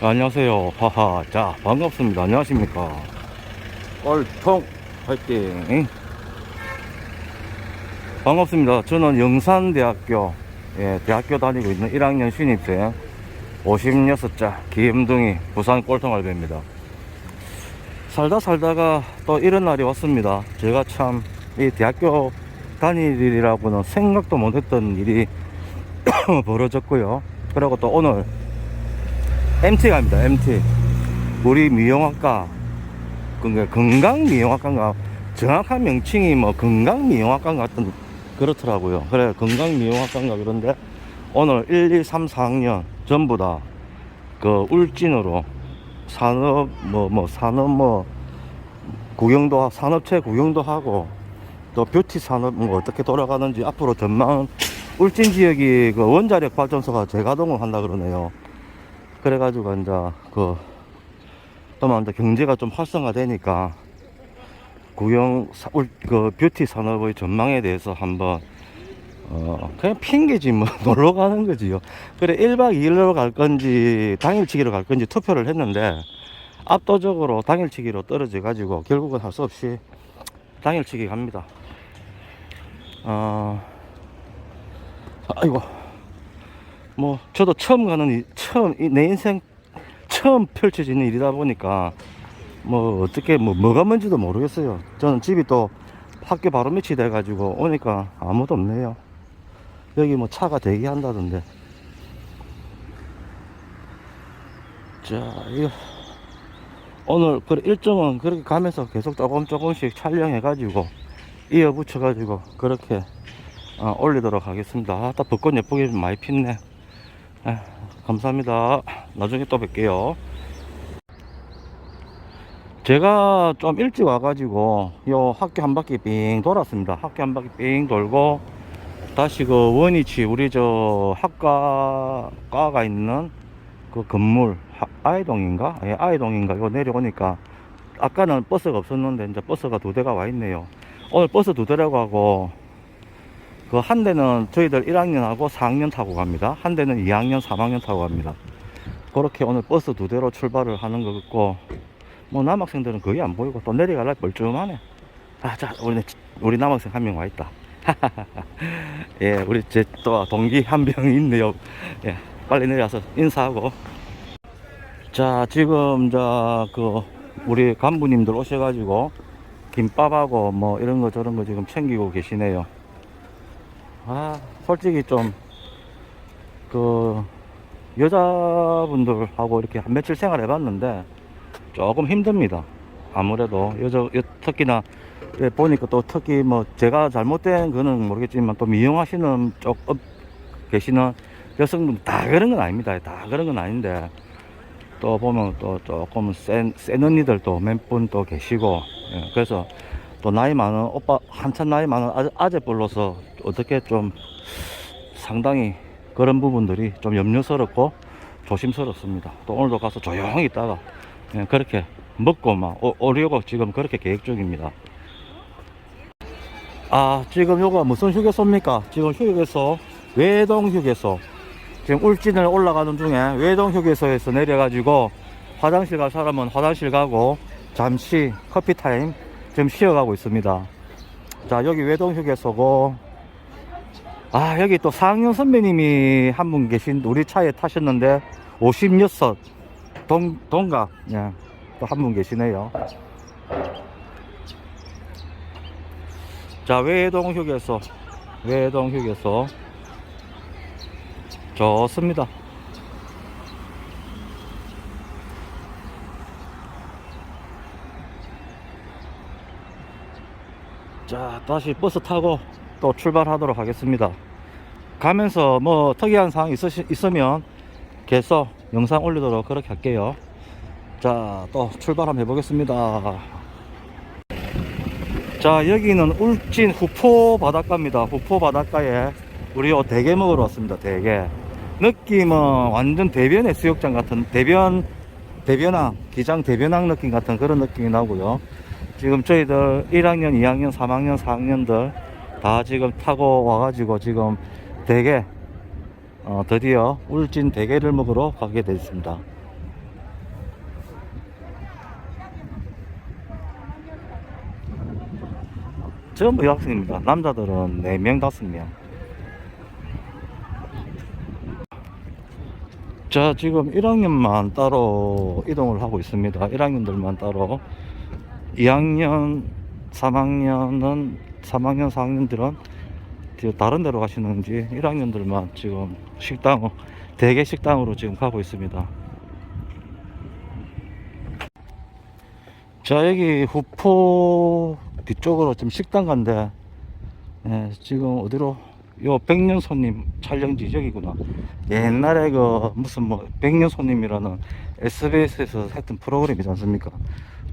안녕하세요. 하하. 자, 반갑습니다. 안녕하십니까. 꼴통 화이팅. 반갑습니다. 저는 영산대학교, 예, 대학교 다니고 있는 1학년 신입생 56자 김동희 부산 꼴통 알배입니다. 살다 살다가 또 이런 날이 왔습니다. 제가 참 이 대학교 다닐 일이라고는 생각도 못했던 일이 벌어졌고요. 그리고 또 오늘 MT 갑니다. MT. 우리 미용학과 그러니까 건강 미용학과인가 정확한 명칭이 뭐 건강 미용학과 같은 그렇더라고요. 그래 건강 미용학과인가 그런데 오늘 1, 2, 3, 4학년 전부 다 그 울진으로 산업 뭐뭐 산업 뭐 구경도 하- 산업체 구경도 하고 또 뷰티 산업 뭐 어떻게 돌아가는지 앞으로 전망 울진 지역이 그 원자력 발전소가 재가동을 한다 그러네요. 그래가지고 이제 그 또만 이제 경제가 좀 활성화되니까 울- 그 뷰티 산업의 전망에 대해서 한번 어 그냥 핑계지 뭐 놀러 가는 거지요. 그래 1박 2일로 갈 건지 당일치기로 갈 건지 투표를 했는데 압도적으로 당일치기로 떨어져 가지고 결국은 할 수 없이 당일치기 갑니다. 어 아이고 뭐 저도 처음 가는 일, 처음 이내 인생 처음 펼쳐지는 일이다 보니까 뭐 어떻게 뭐 뭐가 뭔지도 모르겠어요. 저는 집이 또 학교 바로 밑이 돼 가지고 오니까 아무도 없네요. 여기 뭐 차가 대기한다던데. 자, 이거 오늘 그 일정은 그렇게 가면서 계속 조금 조금씩 촬영해 가지고 이어 붙여 가지고 그렇게 어, 올리도록 하겠습니다. 아, 딱 벚꽃 예쁘게 좀 많이 폈네. 아, 감사합니다. 나중에 또 뵐게요. 제가 좀 일찍 와가지고 요 학교 한 바퀴 삥 돌았습니다. 학교 한 바퀴 삥 돌고 다시 그 원위치 우리 저 학과 과가 있는 그 건물 하- 아이동인가? 예, 아이동인가? 이거 내려오니까 아까는 버스가 없었는데 이제 버스가 두 대가 와 있네요. 오늘 버스 두 대라고 하고 그 한 대는 저희들 1학년하고 4학년 타고 갑니다. 한 대는 2학년, 3학년 타고 갑니다. 그렇게 오늘 버스 두 대로 출발을 하는 것 같고 뭐 남학생들은 거의 안 보이고 또 내려갈라 뻘쭘하네. 아, 자, 우리 우리 남학생 한 명 와 있다. 예, 우리 제 또 동기 한 명 있네요. 예, 빨리 내려와서 인사하고. 자, 지금 저그 우리 간부님들 오셔가지고 김밥하고 뭐 이런 거 저런 거 지금 챙기고 계시네요. 아, 솔직히 좀, 그, 여자분들하고 이렇게 한 며칠 생활 해 봤는데, 조금 힘듭니다. 아무래도, 여자, 여- 특히나, 예, 보니까 또 특히 뭐, 제가 잘못된 거는 모르겠지만, 또 미용하시는 쪽, 업, 계시는 여성분 다 그런 건 아닙니다. 다 그런 건 아닌데, 또 보면 또 조금 센, 센 언니들도 몇 분 또 계시고, 예, 그래서 또 나이 많은 오빠, 한참 나이 많은 아재, 아재뻘로서 어떻게 좀 상당히 그런 부분들이 좀 염려스럽고 조심스럽습니다. 또 오늘도 가서 조용히 있다가 그렇게 먹고 막 오, 오려고 지금 그렇게 계획 중입니다. 아, 지금 요거 무슨 휴게소입니까? 지금 휴게소, 외동 휴게소. 지금 울진을 올라가는 중에 외동 휴게소에서 내려가지고 화장실 갈 사람은 화장실 가고 잠시 커피 타임 지금 쉬어가고 있습니다. 자, 여기 외동 휴게소고 아, 여기 또 4학년 선배님이 한 분 계신 우리 차에 타셨는데 56 동, 동갑 예, 또한 분 계시네요. 자, 외동 휴게소. 외동 휴게소. 좋습니다. 자, 다시 버스 타고 또 출발하도록 하겠습니다. 가면서 뭐 특이한 사항 있으시, 있으면 계속 영상 올리도록 그렇게 할게요. 자, 또 출발 한번 해보겠습니다. 자, 여기는 울진 후포 바닷가입니다. 후포 바닷가에 우리 요 대게 먹으러 왔습니다. 대게. 느낌은 완전 대변 해수욕장 같은 대변 대변항 기장 대변항 느낌 같은 그런 느낌이 나고요. 지금 저희들 1학년, 2학년, 3학년, 4학년들 다 지금 타고 와가지고 지금 대게 어, 드디어 울진 대게를 먹으러 가게 됐습니다. 전부 뭐 여학생입니다. 남자들은 4명, 5명. 자, 지금 1학년만 따로 이동을 하고 있습니다. 1학년들만 따로 2학년, 3학년은, 3학년, 4학년들은 다른 데로 가시는지 1학년들만 지금 식당, 대개 식당으로 지금 가고 있습니다. 자, 여기 후포 뒤쪽으로 지금 식당 간데, 예, 지금 어디로, 요 백년 손님 촬영지 저기구나. 옛날에 그 무슨 뭐 백년 손님이라는 SBS에서 했던 프로그램이지 않습니까?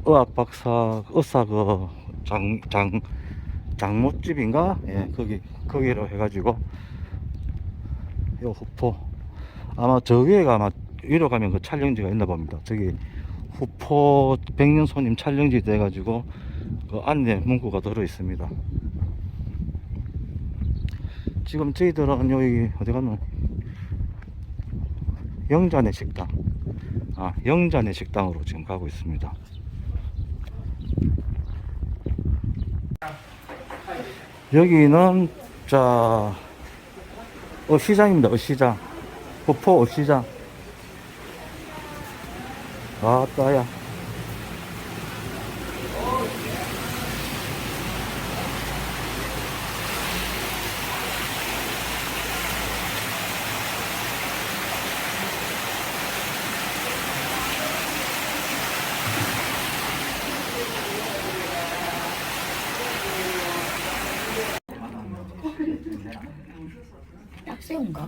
의학 박사, 의사 그 장, 장, 장모집인가? 예, 거기, 거기로 해가지고, 요 후포. 아마 저 위에가 아마 위로 가면 그 촬영지가 있나 봅니다. 저기 후포 백년 손님 촬영지 돼가지고 그 안내 문구가 들어 있습니다. 지금 저희들은 여기 어디 갔노? 영자네 식당. 아, 영자네 식당으로 지금 가고 있습니다. 여기는 자 어시장입니다. 어시장. 후포 어시장. 아따야. 딱새우인가?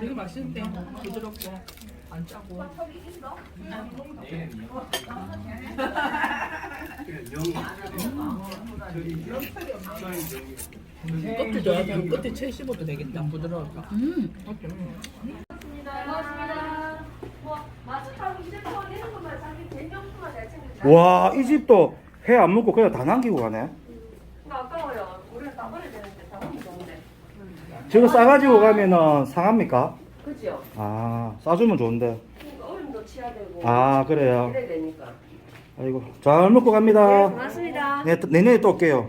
되게 맛있는데 부드럽고 안 짜고 껍질 좋아하면 끝에 채 씹어도 되겠다 부드러울까 음. 와, 이 집도 회 안 먹고 그냥 다 남기고 가네. 이거 아까워요. 우리는 다 버려야 되는데 다 버리면 좋은데. 저거 싸가지고 가면은 상합니까? 그죠? 아, 싸주면 좋은데. 그러니까 얼음도 치야 되고. 아, 그래요. 이래야 되니까. 아이고, 잘 먹고 갑니다. 고맙습니다. 네, 또- 내년에 또 올게요.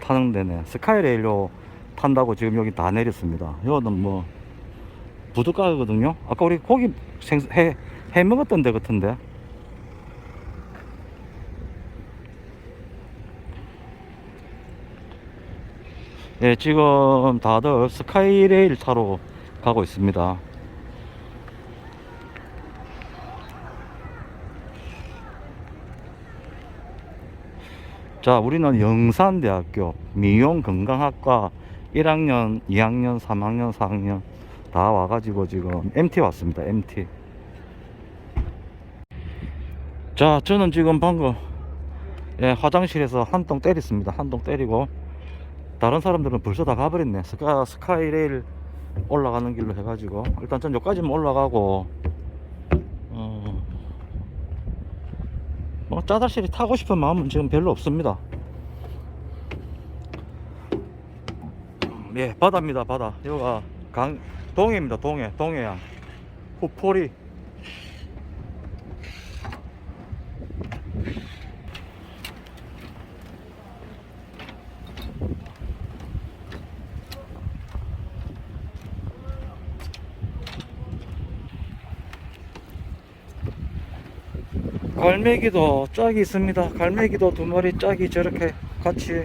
타는 데네. 스카이레일로 탄다고 지금 여기 다 내렸습니다. 여기는 뭐, 부둣가거든요. 아까 우리 고기 생, 해, 해 먹었던 데 같은데. 예, 지금 다들 스카이레일 타러 가고 있습니다. 자, 우리는 영산대학교 미용건강학과 1학년, 2학년, 3학년, 4학년 다 와가지고 지금 MT 왔습니다. MT. 자, 저는 지금 방금 예, 화장실에서 한 통 때렸습니다. 한 통 때리고 다른 사람들은 벌써 다 가버렸네. 스카, 스카이레일 올라가는 길로 해가지고 일단 전 여기까지만 올라가고 어, 뭐 짜다실이 타고 싶은 마음은 지금 별로 없습니다. 예, 바다입니다, 바다. 여기가 강, 동해입니다, 동해, 동해양. 후포리. 갈매기도 짝이 있습니다. 갈매기도 두 마리 짝이 저렇게 같이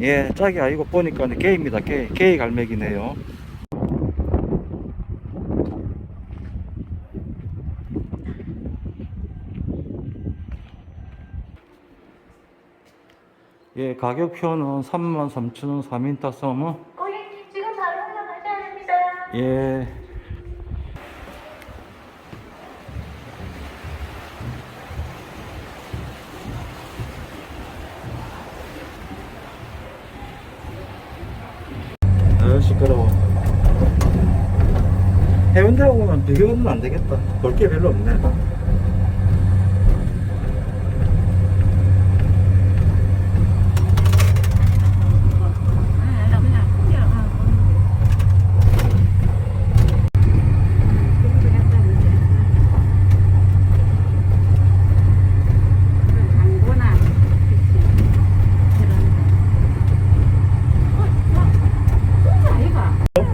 예 짝이 아니고 보니까 게입니다. 게 게이 갈매기네요. 예 가격표는 33,000원 3인타 서머 고객님 지금 바로 올라가셔야 됩니다. 예 비교는 안 되겠다. 볼 게 별로 없네.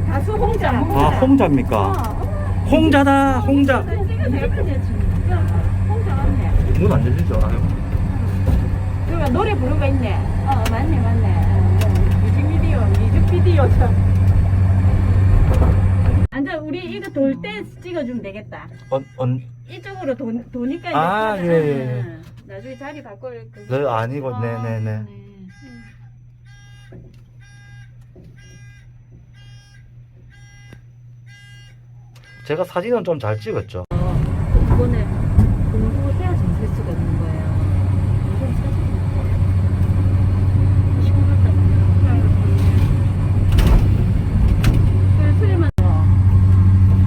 가수 홍자. 아 홍자입니까 홍자다 홍자. 문안 열리죠 아유. 그리고 노래 부른 거 있네. 어 맞네 맞네. 어, 뮤직비디오 뮤직비디오처럼. 앉아 우리 이거 돌 때 찍어주면 되겠다. 언, 언, 이쪽으로 도, 도니까 아, 찍어줘. 예, 예. 응. 나중에 자리 바꿀 그. 네, 아니고, 아, 네네네. 제가 사진은 좀 잘 찍었죠. 이번에 공부해야 정할 수가 있는 거예요. 이건 사실 시원하다. 그 술만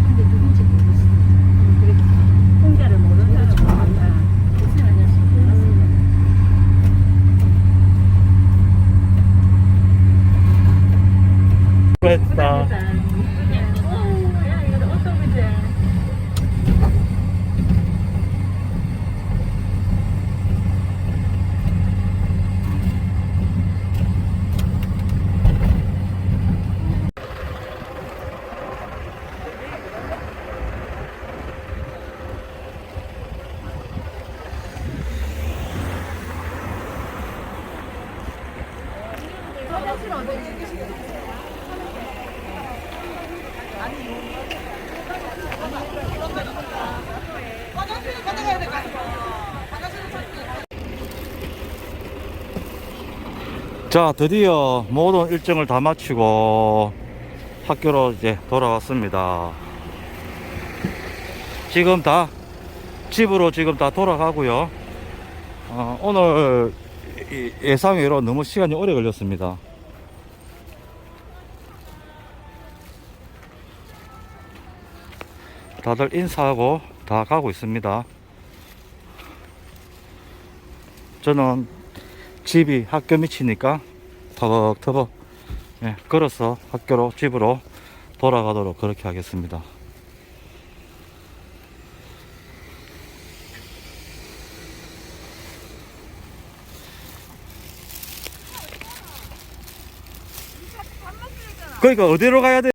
근데 누군지 모르겠어. 그래 홍자를 모르는 사람 같다. 무슨 아저씨 몰랐습니다. 했다. 오, 야 이거 어떤 거지? 자, 드디어 모든 일정을 다 마치고 학교로 이제 돌아왔습니다. 지금 다 집으로 지금 다 돌아가고요. 어, 오늘 이- 예상외로 너무 시간이 오래 걸렸습니다. 다들 인사하고 다 가고 있습니다. 저는 집이 학교 밑이니까 터벅터벅 예, 걸어서 학교로 집으로 돌아가도록 그렇게 하겠습니다. 그러니까 어디로 가야 돼?